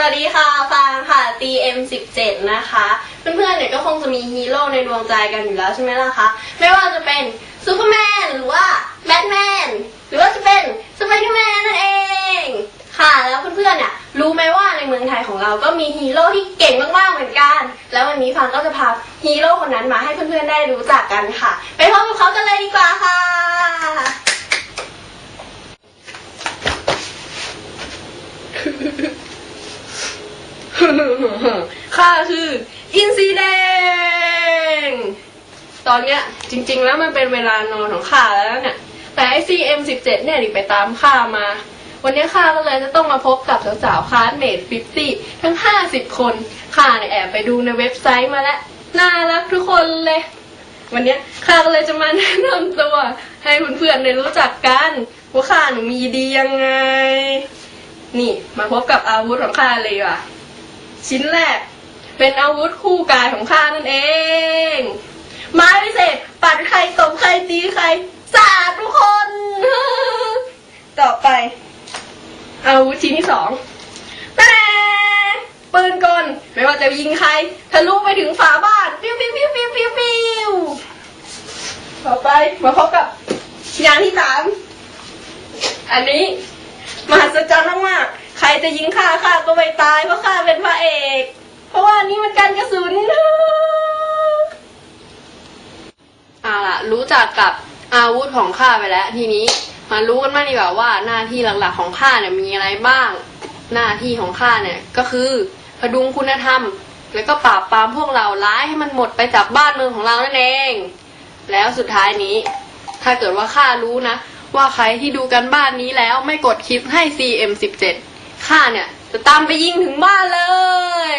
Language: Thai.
วัสดีค่ะฟางค่ะ TM17 นะคะ เพื่อนๆเนี่ยก็คงจะมีฮีโร่ในดวงใจกันอยู่แล้วใช่ไหมล่ะคะ ไม่ว่าจะเป็นซูเปอร์แมนหรือว่าแบทแมนหรือว่าจะเป็นสไปเดอร์แมนนั่นเอง ค่ะ แล้วเพื่อนๆเนี่ยรู้ไหมว่าในเมืองไทยของเราก็มีฮีโร่ที่เก่งมากๆเหมือนกัน แล้ววันนี้ฟางก็จะพาฮีโร่คนนั้นมาให้เพื่อนๆได้รู้จักกันค่ะ ไปพบกับเขากันเลยดีกว่าค่ะ ข้าคืออินซีแดง ตอนเนี้ยจริง ๆ แล้วมันเป็นเวลานอนของข้าแล้วเนี่ย แต่ไอซีเอ็มสิบเจ็ดเนี่ยดิไปตามข้ามา วันนี้ข้าก็เลยจะต้องมาพบกับสาวๆคลาสเมดฟิฟตี้ทั้งห้าสิบคนข้าเนี่ยแอบไปดูในเว็บไซต์มาแล้ว น่ารักทุกคนเลย วันนี้ข้าก็เลยจะมาแนะนำตัว ให้เพื่อนๆได้รู้จักกันว่าข้าหนูมีดียังไง นี่มาพบกับอาวุธของข้าเลยว่ะ ชิ้นแรก เป็นอาวุธคู่กายของข้านั่นเอง ไม้พิเศษปัดใครตบใครตีใครสาดทุกคน ต่อไป อาวุธชิ้นที่สองแม่ปืนกลไม่ว่าจะยิงใครทะลุไปถึงฝาบ้านปิ้วปิ้วปิ้วปิ้วปิ้วปิ้วต่อไปมาพบกับอย่างที่สามอันนี้มหัศจรรย์มากๆใครจะยิงข้าข้าก็ไม่ตายเพราะข้าเป็นพระเอก เพราะว่านี่มันกันกระสุนเอาล่ะ รู้จักกับอาวุธของข้าไปแล้ว ทีนี้มารู้กันมากดีกว่าว่าหน้าที่หลักๆของข้าเนี่ยมีอะไรบ้าง หน้าที่ของข้าเนี่ยก็คือพดุงคุณธรรม แล้วก็ปราบปรามพวกเราร้ายให้มันหมดไปจากบ้านเมืองของเรานั่นเอง แล้วสุดท้ายนี้ ถ้าเกิดว่าข้ารู้นะ ว่าใครที่ดูกันบ้านนี้แล้วไม่กดคลิปให้ CM17 ข้าเนี่ยจะตามไปยิงถึงบ้านเลย